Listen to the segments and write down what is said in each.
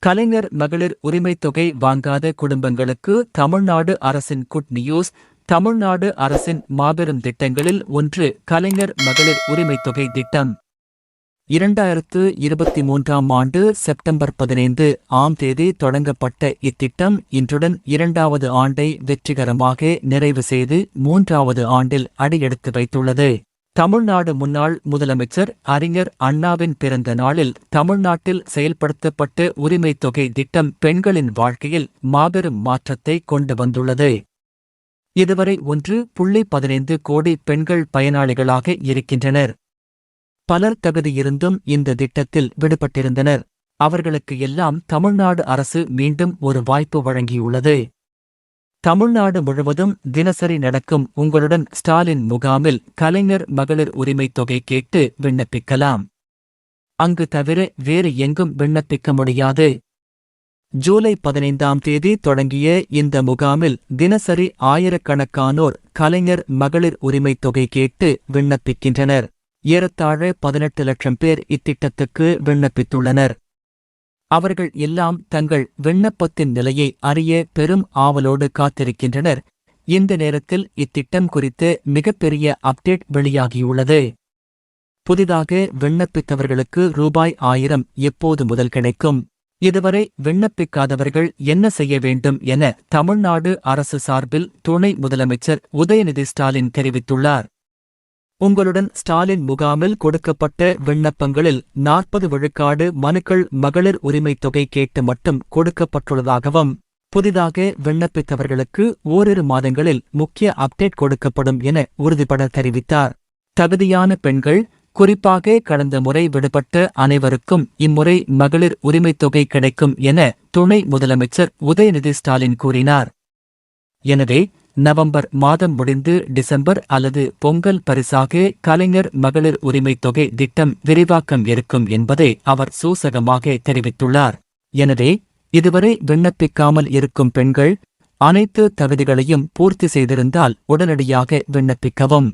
கலைஞர் மகளிர் உரிமைத் தொகை வாங்காத குடும்பங்களுக்கு தமிழ்நாடு அரசின் குட் நியூஸ் தமிழ்நாடு அரசின் மாபெரும் திட்டங்களில் ஒன்று கலைஞர் மகளிர் உரிமைத் தொகை திட்டம். இரண்டாயிரத்து இருபத்தி மூன்றாம் ஆண்டு செப்டம்பர் பதினைந்து ஆம் தேதி தொடங்கப்பட்ட இத்திட்டம் இன்றுடன் இரண்டாவது ஆண்டை வெற்றிகரமாக நிறைவு செய்து மூன்றாவது ஆண்டில் அடியெடுத்து வைத்துள்ளது. தமிழ்நாடு முன்னாள் முதலமைச்சர் அறிஞர் அண்ணாவின் பிறந்த நாளில் தமிழ்நாட்டில் செயல்படுத்தப்பட்ட உரிமைத் தொகை திட்டம் பெண்களின் வாழ்க்கையில் மாபெரும் மாற்றத்தை கொண்டு வந்துள்ளது. இதுவரை ஒன்று புள்ளி பதினைந்து கோடி பெண்கள் பயனாளிகளாக இருக்கின்றனர். பலர் தகுதியிருந்தும் இந்த திட்டத்தில் விடுபட்டிருந்தனர். அவர்களுக்கு எல்லாம் தமிழ்நாடு அரசு மீண்டும் ஒரு வாய்ப்பு வழங்கியுள்ளது. தமிழ்நாடு முழுவதும் தினசரி நடக்கும் உங்களுடன் ஸ்டாலின் முகாமில் கலைஞர் மகளிர் உரிமைத் தொகை கேட்டு விண்ணப்பிக்கலாம். அங்கு தவிர வேறு எங்கும் விண்ணப்பிக்க முடியாது. ஜூலை பதினைந்தாம் தேதி தொடங்கிய இந்த முகாமில் தினசரி ஆயிரக்கணக்கானோர் கலைஞர் மகளிர் உரிமைத் தொகை கேட்டு விண்ணப்பிக்கின்றனர். ஏறத்தாழ பதினெட்டு லட்சம் பேர் இத்திட்டத்துக்கு விண்ணப்பித்துள்ளனர். அவர்கள் எல்லாம் தங்கள் விண்ணப்பத்தின் நிலையை அறிய பெரும் ஆவலோடு காத்திருக்கின்றனர். இந்த நேரத்தில் இத்திட்டம் குறித்து மிகப்பெரிய அப்டேட் வெளியாகியுள்ளது. புதிதாக விண்ணப்பித்தவர்களுக்கு ரூபாய் ஆயிரம் எப்போது முதல் கிடைக்கும்? இதுவரை விண்ணப்பிக்காதவர்கள் என்ன செய்ய வேண்டும் என தமிழ்நாடு அரசு சார்பில் துணை முதலமைச்சர் உதயநிதி ஸ்டாலின் தெரிவித்துள்ளார். உங்களுடன் ஸ்டாலின் முகாமில் கொடுக்கப்பட்ட விண்ணப்பங்களில் நாற்பது விழுக்காடு மனுக்கள் மகளிர் உரிமைத் தொகை கேட்டு மட்டும் கொடுக்கப்பட்டுள்ளதாகவும் புதிதாக விண்ணப்பித்தவர்களுக்கு ஓரிரு மாதங்களில் முக்கிய அப்டேட் கொடுக்கப்படும் என உறுதிபட தெரிவித்தார். தகுதியான பெண்கள் குறிப்பாக கடந்த முறை விடுபட்ட அனைவருக்கும் இம்முறை மகளிர் உரிமைத் தொகை கிடைக்கும் என துணை முதலமைச்சர் உதயநிதி ஸ்டாலின் கூறினார். எனவே நவம்பர் மாதம் முடிந்து டிசம்பர் அல்லது பொங்கல் பரிசாக கலைஞர் மகளிர் உரிமைத் தொகை திட்டம் விரிவாக்கம் இருக்கும் என்பதை அவர் சூசகமாக தெரிவித்துள்ளார். எனவே இதுவரை விண்ணப்பிக்காமல் இருக்கும் பெண்கள் அனைத்து தகுதிகளையும் பூர்த்தி செய்திருந்தால் உடனடியாக விண்ணப்பிக்கவும்.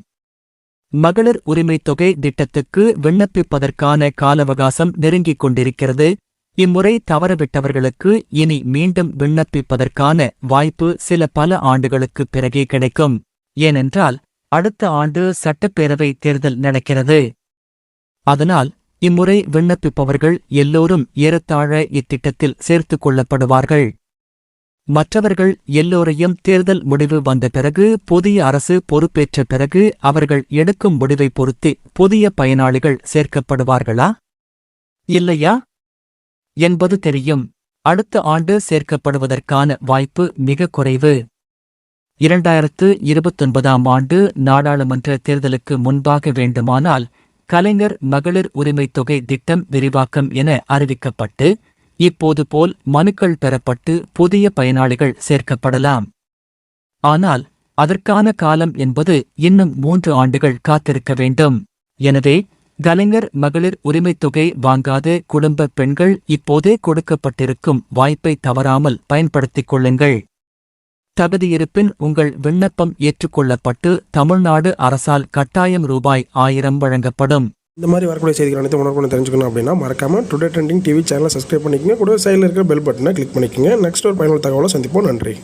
மகளிர் உரிமைத் தொகை திட்டத்துக்கு விண்ணப்பிப்பதற்கான காலவகாசம் நெருங்கிக் கொண்டிருக்கிறது. இம்முறை தவறவிட்டவர்களுக்கு இனி மீண்டும் விண்ணப்பிப்பதற்கான வாய்ப்பு சில பல ஆண்டுகளுக்குப் பிறகே கிடைக்கும். ஏனென்றால் அடுத்த ஆண்டு சட்டப்பேரவை தேர்தல் நடக்கிறது. அதனால் இம்முறை விண்ணப்பிப்பவர்கள் எல்லோரும் ஏறத்தாழ இத்திட்டத்தில் சேர்த்துக் கொள்ளப்படுவார்கள். மற்றவர்கள் எல்லோரையும் தேர்தல் முடிவு வந்த பிறகு புதிய அரசு பொறுப்பேற்ற பிறகு அவர்கள் எடுக்கும் முடிவை பொறுத்து புதிய பயனாளிகள் சேர்க்கப்படுவார்களா? இல்லையா? என்பது தெரியும். அடுத்த ஆண்டு சேர்க்கப்படுவதற்கான வாய்ப்பு மிக குறைவு. இரண்டாயிரத்து இருபத்தொன்பதாம் ஆண்டு நாடாளுமன்ற தேர்தலுக்கு முன்பாக வேண்டுமானால் கலைஞர் மகளிர் உரிமைத் தொகை திட்டம் விரிவாக்கம் என அறிவிக்கப்பட்டு இப்போது போல் மனுக்கள் பெறப்பட்டு புதிய பயனாளிகள் சேர்க்கப்படலாம். ஆனால் அதற்கான காலம் என்பது இன்னும் மூன்று ஆண்டுகள் காத்திருக்க வேண்டும். எனவே கலைஞர் மகளிர் உரிமைத் தொகை வாங்காத குடும்ப பெண்கள் இப்போதே கொடுக்கப்பட்டிருக்கும் வாய்ப்பை தவறாமல் பயன்படுத்திக் கொள்ளுங்கள். தகுதியிருப்பின் உங்கள் விண்ணப்பம் ஏற்றுக்கொள்ளப்பட்டு தமிழ்நாடு அரசால் கட்டாயம் ரூபாய் ஆயிரம் வழங்கப்படும். இந்த மாதிரி வரக்கூடிய செய்திகள் அனைத்து உணர்வு தெரிஞ்சுக்கணும் அப்படின்னா மறக்காம டுடே ட்ரெண்டிங் டிவி சேனலை சப்ஸ்கிரைப் பண்ணிக்கங்க. கூட சைடில் இருக்கிற பெல் பட்டனை கிளிக் பண்ணிக்கங்க. நெக்ஸ்ட் ஒரு பயனுள்ள தகவலை சந்திப்போம். நன்றி.